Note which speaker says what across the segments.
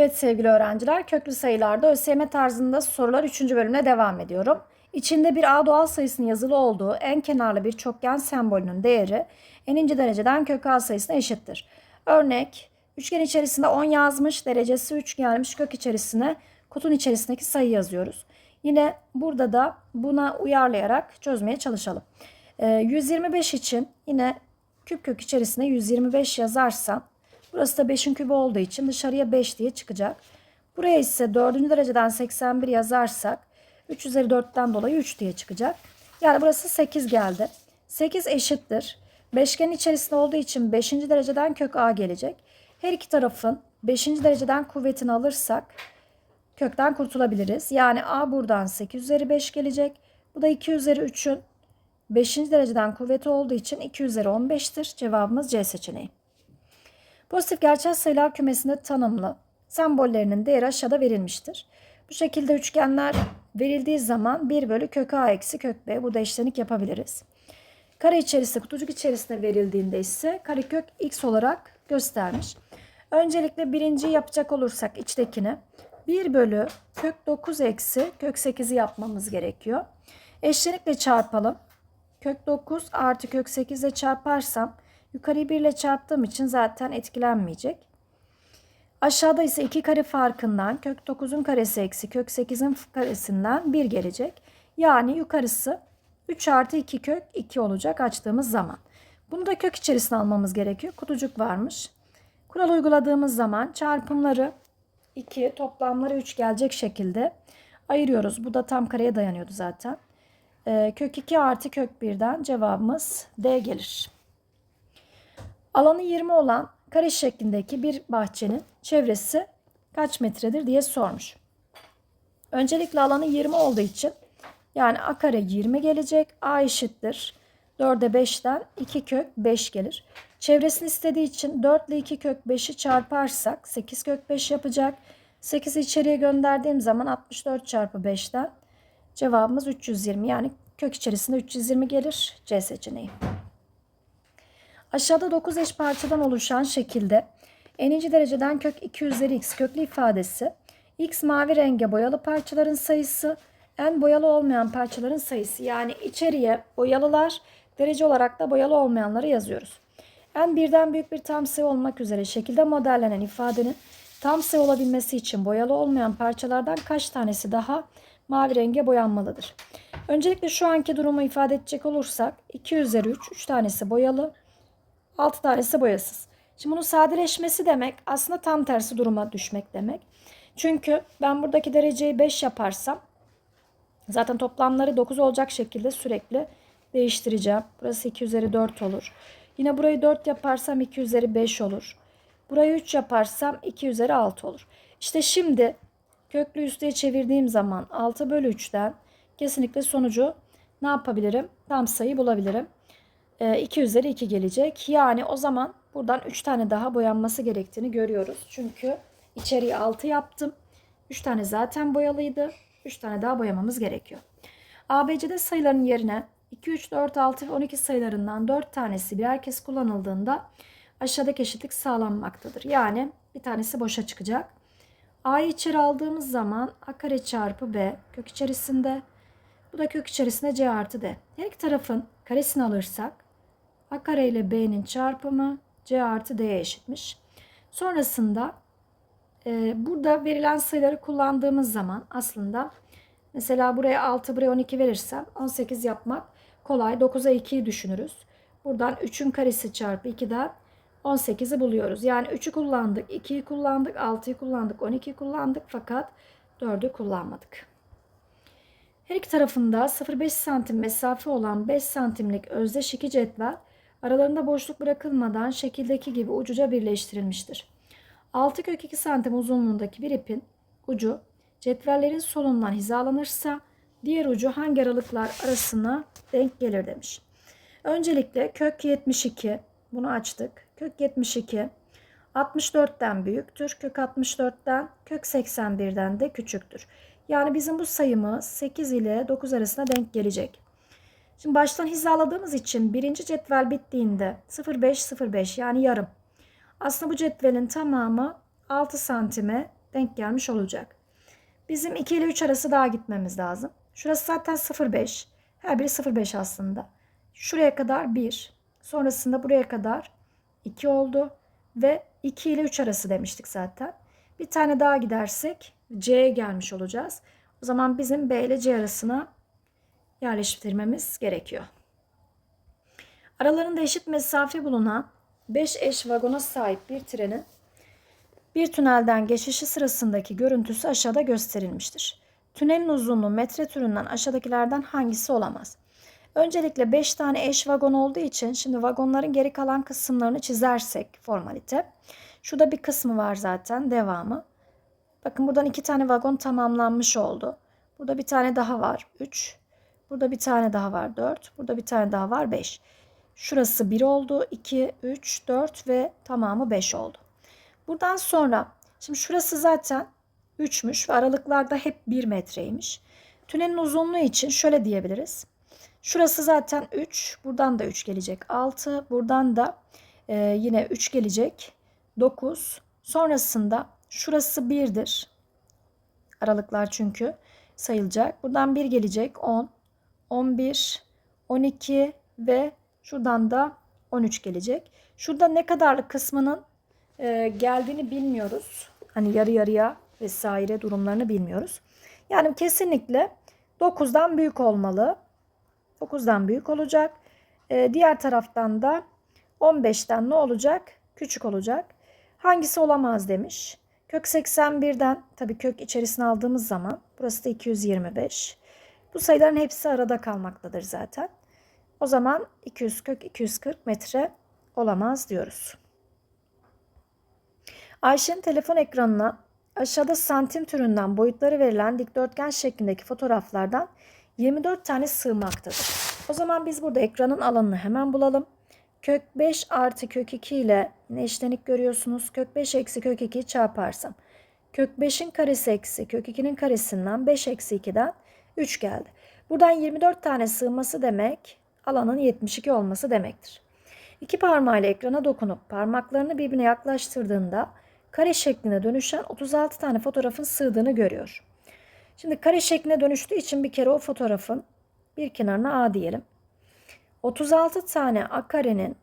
Speaker 1: Evet sevgili öğrenciler, köklü sayılarda ÖSYM tarzında sorular 3. bölümüne devam ediyorum. İçinde bir A doğal sayısının yazılı olduğu en kenarlı bir çokgen sembolünün değeri n'inci dereceden kök A sayısına eşittir. Örnek, üçgen içerisinde 10 yazmış, derecesi 3 gelmiş, kök içerisine kutunun içerisindeki sayı yazıyoruz. Yine burada da buna uyarlayarak çözmeye çalışalım. Ee, 125 için yine küp kök içerisine 125 yazarsam Burası da 5'in kübü olduğu için dışarıya 5 diye çıkacak. Buraya ise 4. dereceden 81 yazarsak 3 üzeri 4'ten dolayı 3 diye çıkacak. Yani burası 8 geldi. 8 eşittir. Beşgenin içerisinde olduğu için 5. dereceden kök a gelecek. Her iki tarafın 5. dereceden kuvvetini alırsak kökten kurtulabiliriz. Yani a buradan 8 üzeri 5 gelecek. Bu da 2 üzeri 3'ün 5. dereceden kuvveti olduğu için 2 üzeri 15'tir. Cevabımız C seçeneği. Pozitif gerçel sayılar kümesinde tanımlı sembollerinin değeri aşağıda verilmiştir. Bu şekilde üçgenler verildiği zaman 1 bölü kök a eksi kök b burada eşlenik yapabiliriz. Kare içerisinde kutucuk içerisinde verildiğinde ise karekök x olarak göstermiş. Öncelikle birinci yapacak olursak içtekini 1 bölü kök 9 eksi kök 8'i yapmamız gerekiyor. Eşlenikle çarpalım. Kök 9 artı kök 8 ile çarparsam Yukarıyı 1 ile çarptığım için zaten etkilenmeyecek. Aşağıda ise 2 kare farkından kök 9'un karesi eksi kök 8'in karesinden 1 gelecek. Yani yukarısı 3 artı 2 kök 2 olacak açtığımız zaman. Bunu da kök içerisine almamız gerekiyor. Kutucuk varmış. Kural uyguladığımız zaman çarpımları 2 toplamları 3 gelecek şekilde ayırıyoruz. Bu da tam kareye dayanıyordu zaten. Ee, kök 2 artı kök 1'den cevabımız D gelir. Alanı 20 olan kare şeklindeki bir bahçenin çevresi kaç metredir diye sormuş. Öncelikle alanı 20 olduğu için yani a kare 20 gelecek. a eşittir. 4'e 5'ten 2 kök 5 gelir. Çevresini istediği için 4 ile 2 kök 5'i çarparsak 8 kök 5 yapacak. 8'i içeriye gönderdiğim zaman 64 çarpı 5'ten cevabımız 320 yani kök içerisinde 320 gelir. C seçeneği. Aşağıda 9 eş parçadan oluşan şekilde n'inci dereceden kök 2 üzeri x köklü ifadesi x mavi renge boyalı parçaların sayısı n boyalı olmayan parçaların sayısı yani içeriye boyalılar derece olarak da boyalı olmayanları yazıyoruz. n birden büyük bir tam sayı olmak üzere şekilde modellenen ifadenin tam sayı olabilmesi için boyalı olmayan parçalardan kaç tanesi daha mavi renge boyanmalıdır? Öncelikle şu anki durumu ifade edecek olursak 2 üzeri 3, 3 tanesi boyalı, 6 tanesi boyasız. Şimdi bunun sadeleşmesi demek aslında tam tersi duruma düşmek demek. Çünkü ben buradaki dereceyi 5 yaparsam zaten toplamları 9 olacak şekilde sürekli değiştireceğim. Burası 2 üzeri 4 olur. Yine burayı 4 yaparsam 2 üzeri 5 olur. Burayı 3 yaparsam 2 üzeri 6 olur. İşte şimdi köklü üsteye çevirdiğim zaman 6 bölü 3'ten kesinlikle sonucu ne yapabilirim? Tam sayı bulabilirim. 2 üzeri 2 gelecek. Yani o zaman buradan 3 tane daha boyanması gerektiğini görüyoruz. Çünkü içeriği 6 yaptım. 3 tane zaten boyalıydı. 3 tane daha boyamamız gerekiyor. ABC'de sayıların yerine 2, 3, 4, 6 ve 12 sayılarından 4 tanesi birer kez kullanıldığında aşağıdaki eşitlik sağlanmaktadır. Yani bir tanesi boşa çıkacak. A'yı içeri aldığımız zaman A kare çarpı B kök içerisinde. Bu da kök içerisinde C artı D. Her iki tarafın karesini alırsak A kare ile B'nin çarpımı C artı D'ye eşitmiş. Sonrasında e, burada verilen sayıları kullandığımız zaman aslında mesela buraya 6 buraya 12 verirsem 18 yapmak kolay. 9'a 2'yi düşünürüz. Buradan 3'ün karesi çarpı 2'den 18'i buluyoruz. Yani 3'ü kullandık, 2'yi kullandık, 6'yı kullandık, 12'yi kullandık fakat 4'ü kullanmadık. Her iki tarafında 0,5 santim mesafe olan 5 santimlik özdeş iki cetvel aralarında boşluk bırakılmadan şekildeki gibi ucuca birleştirilmiştir. 6 kök 2 santim uzunluğundaki bir ipin ucu cetvellerin solundan hizalanırsa diğer ucu hangi aralıklar arasına denk gelir demiş. Öncelikle kök 72 bunu açtık. Kök 72 64'ten büyüktür. Kök 64'ten kök 81'den de küçüktür. Yani bizim bu sayımız 8 ile 9 arasına denk gelecek. Şimdi baştan hizaladığımız için birinci cetvel bittiğinde 0,5 0,5 yani yarım. Aslında bu cetvelin tamamı 6 santime denk gelmiş olacak. Bizim 2 ile 3 arası daha gitmemiz lazım. Şurası zaten 0,5. Her biri 0,5 aslında. Şuraya kadar 1. Sonrasında buraya kadar 2 oldu. Ve 2 ile 3 arası demiştik zaten. Bir tane daha gidersek C'ye gelmiş olacağız. O zaman bizim B ile C arasına yerleştirmemiz gerekiyor. Aralarında eşit mesafe bulunan 5 eş vagona sahip bir trenin bir tünelden geçişi sırasındaki görüntüsü aşağıda gösterilmiştir. Tünelin uzunluğu metre türünden aşağıdakilerden hangisi olamaz? Öncelikle 5 tane eş vagon olduğu için şimdi vagonların geri kalan kısımlarını çizersek formalite. Şurada bir kısmı var zaten devamı. Bakın buradan iki tane vagon tamamlanmış oldu. Burada bir tane daha var 3. Burada bir tane daha var 4. Burada bir tane daha var 5. Şurası 1 oldu. 2, 3, 4 ve tamamı 5 oldu. Buradan sonra şimdi şurası zaten 3'müş ve aralıklarda hep 1 metreymiş. Tünelin uzunluğu için şöyle diyebiliriz. Şurası zaten 3. Buradan da 3 gelecek. 6. Buradan da e, yine 3 gelecek. 9. Sonrasında şurası 1'dir. Aralıklar çünkü sayılacak. Buradan 1 gelecek. 10. 11. 12 ve şuradan da 13 gelecek. Şurada ne kadarlık kısmının e, geldiğini bilmiyoruz. Hani yarı yarıya vesaire durumlarını bilmiyoruz. Yani kesinlikle 9'dan büyük olmalı. 9'dan büyük olacak. E, diğer taraftan da 15'ten ne olacak? Küçük olacak. Hangisi olamaz demiş. Kök 81'den tabii kök içerisine aldığımız zaman burası da 225. Bu sayıların hepsi arada kalmaktadır zaten. O zaman 200 kök 240 metre olamaz diyoruz. Ayşe'nin telefon ekranına aşağıda santim türünden boyutları verilen dikdörtgen şeklindeki fotoğraflardan 24 tane sığmaktadır. O zaman biz burada ekranın alanını hemen bulalım. Kök 5 artı kök 2 ile ne eşlenik görüyorsunuz? Kök 5 eksi kök 2'yi çarparsam. Kök 5'in karesi eksi kök 2'nin karesinden 5 eksi 2'den 3 geldi. Buradan 24 tane sığması demek alanın 72 olması demektir. İki parmağıyla ekrana dokunup parmaklarını birbirine yaklaştırdığında kare şekline dönüşen 36 tane fotoğrafın sığdığını görüyor. Şimdi kare şekline dönüştüğü için bir kere o fotoğrafın bir kenarına A diyelim. 36 tane A karenin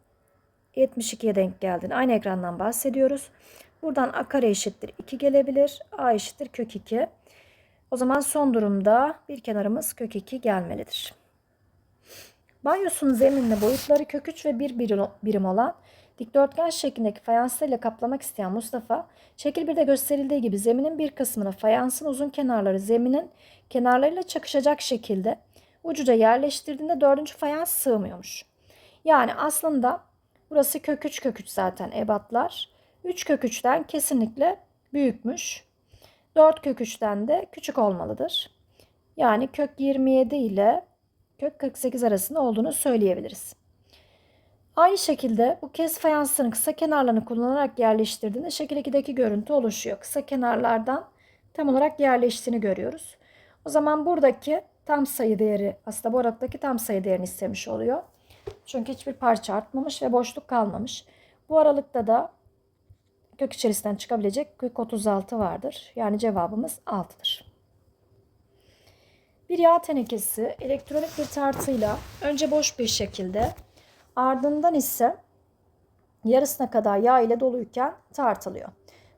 Speaker 1: 72'ye denk geldiğini aynı ekrandan bahsediyoruz. Buradan A kare eşittir 2 gelebilir. A eşittir kök 2. O zaman son durumda bir kenarımız kök 2 gelmelidir. Banyosunun zeminine boyutları kök 3 ve 1 birim olan dikdörtgen şeklindeki fayanslarıyla kaplamak isteyen Mustafa, şekil 1'de gösterildiği gibi zeminin bir kısmını fayansın uzun kenarları zeminin kenarlarıyla çakışacak şekilde ucuca yerleştirdiğinde dördüncü fayans sığmıyormuş. Yani aslında burası kök 3 kök 3 zaten ebatlar. 3 kök 3'ten kesinlikle büyükmüş. 4 kök 3'ten de küçük olmalıdır. Yani kök 27 ile kök 48 arasında olduğunu söyleyebiliriz. Aynı şekilde bu kez fayansların kısa kenarlarını kullanarak yerleştirdiğinde şekil 2'deki görüntü oluşuyor. Kısa kenarlardan tam olarak yerleştiğini görüyoruz. O zaman buradaki tam sayı değeri aslında bu aralıktaki tam sayı değerini istemiş oluyor. Çünkü hiçbir parça artmamış ve boşluk kalmamış. Bu aralıkta da kök içerisinden çıkabilecek kök 36 vardır. Yani cevabımız 6'dır. Bir yağ tenekesi elektronik bir tartıyla önce boş bir şekilde ardından ise yarısına kadar yağ ile doluyken tartılıyor.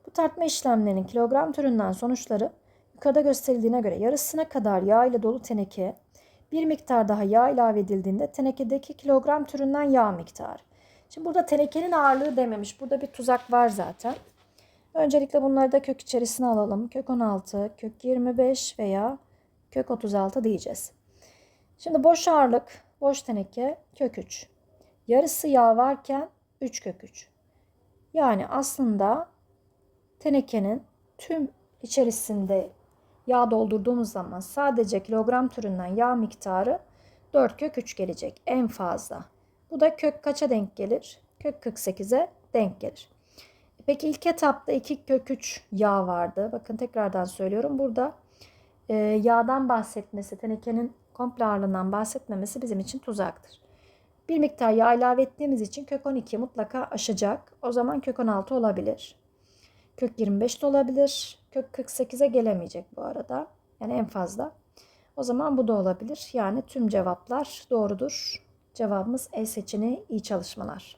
Speaker 1: Bu tartma işlemlerinin kilogram türünden sonuçları yukarıda gösterildiğine göre yarısına kadar yağ ile dolu teneke bir miktar daha yağ ilave edildiğinde tenekedeki kilogram türünden yağ miktarı. Şimdi burada tenekenin ağırlığı dememiş. Burada bir tuzak var zaten. Öncelikle bunları da kök içerisine alalım. Kök 16, kök 25 veya kök 36 diyeceğiz. Şimdi boş ağırlık, boş teneke kök 3. Yarısı yağ varken 3 kök 3. Yani aslında tenekenin tüm içerisinde yağ doldurduğumuz zaman sadece kilogram türünden yağ miktarı 4 kök 3 gelecek en fazla. Bu da kök kaça denk gelir? Kök 48'e denk gelir. Peki ilk etapta 2 kök 3 yağ vardı. Bakın tekrardan söylüyorum. Burada e, yağdan bahsetmesi, tenekenin komple ağırlığından bahsetmemesi bizim için tuzaktır. Bir miktar yağ ilave ettiğimiz için kök 12 mutlaka aşacak. O zaman kök 16 olabilir. Kök 25 de olabilir. Kök 48'e gelemeyecek bu arada. Yani en fazla. O zaman bu da olabilir. Yani tüm cevaplar doğrudur. Cevabımız E seçeneği iyi çalışmalar.